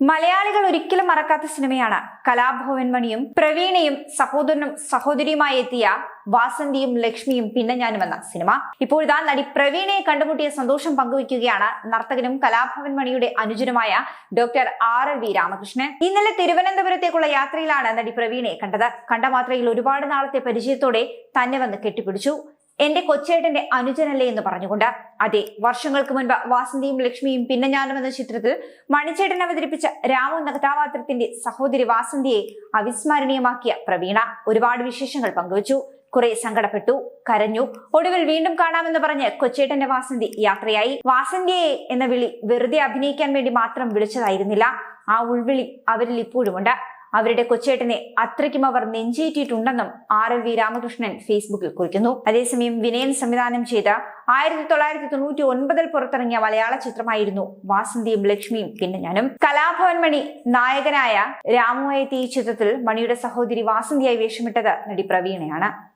മലയാളികൾ ഒരിക്കലും മറക്കാത്ത സിനിമയാണ്. കലാഭവൻ മണിയും പ്രവീണയും സഹോദരനും സഹോദരിയുമായി എത്തിയ വാസന്തിയും ലക്ഷ്മിയും പിന്നെ ഞാനും എന്ന സിനിമ. ഇപ്പോഴിതാ നടി പ്രവീണയെ കണ്ടുമുട്ടിയ സന്തോഷം പങ്കുവയ്ക്കുകയാണ് നർത്തകനും കലാഭവൻ മണിയുടെ അനുജനുമായ doctor R L V Ramakrishnan. ഇന്നലെ തിരുവനന്തപുരത്തേക്കുള്ള യാത്രയിലാണ് നടി പ്രവീണയെ കണ്ടത്. കണ്ട മാത്രയിൽ ഒരുപാട് നാളത്തെ പരിചയത്തോടെ തന്നെ വന്ന് കെട്ടിപ്പിടിച്ചു. എന്റെ കൊച്ചേട്ടന്റെ അനുജനല്ലേ എന്ന് പറഞ്ഞുകൊണ്ട് അതെ വർഷങ്ങൾക്ക് മുൻപ് വാസന്തിയും ലക്ഷ്മിയും പിന്നെ ഞാനും എന്ന ചിത്രത്തിൽ മണിച്ചേട്ടൻ അവതരിപ്പിച്ച രാമു എന്ന കഥാപാത്രത്തിന്റെ സഹോദരി വാസന്തിയെ അവിസ്മരണീയമാക്കിയ പ്രവീണ ഒരുപാട് വിശേഷങ്ങൾ പങ്കുവച്ചു. കുറെ സങ്കടപ്പെട്ടു കരഞ്ഞു. ഒടുവിൽ വീണ്ടും കാണാമെന്ന് പറഞ്ഞ് കൊച്ചേട്ടന്റെ വാസന്തി യാത്രയായി. വാസന്തിയെ എന്ന വിളി വെറുതെ അഭിനയിക്കാൻ വേണ്ടി മാത്രം വിളിച്ചതായിരുന്നില്ല. ആ ഉൾവിളി അവരിൽ ഇപ്പോഴുമുണ്ട്. അവരുടെ കൊച്ചേട്ടനെ അത്രയ്ക്കും അവർ നെഞ്ചേറ്റിയിട്ടുണ്ടെന്നും ആർ എൽ വി രാമകൃഷ്ണൻ ഫേസ്ബുക്കിൽ കുറിക്കുന്നു. അതേസമയം വിനയൻ സംവിധാനം ചെയ്ത ആയിരത്തി തൊള്ളായിരത്തി തൊണ്ണൂറ്റി ഒൻപതിൽ പുറത്തിറങ്ങിയ മലയാള ചിത്രമായിരുന്നു വാസന്തിയും ലക്ഷ്മിയും പിന്നെ ഞാനും കലാഭവൻ മണി നായകനായ രാമുവയത്തി ഈ ചിത്രത്തിൽ മണിയുടെ സഹോദരി വാസന്തിയായി വേഷമിട്ടത് നടി പ്രവീണയാണ്.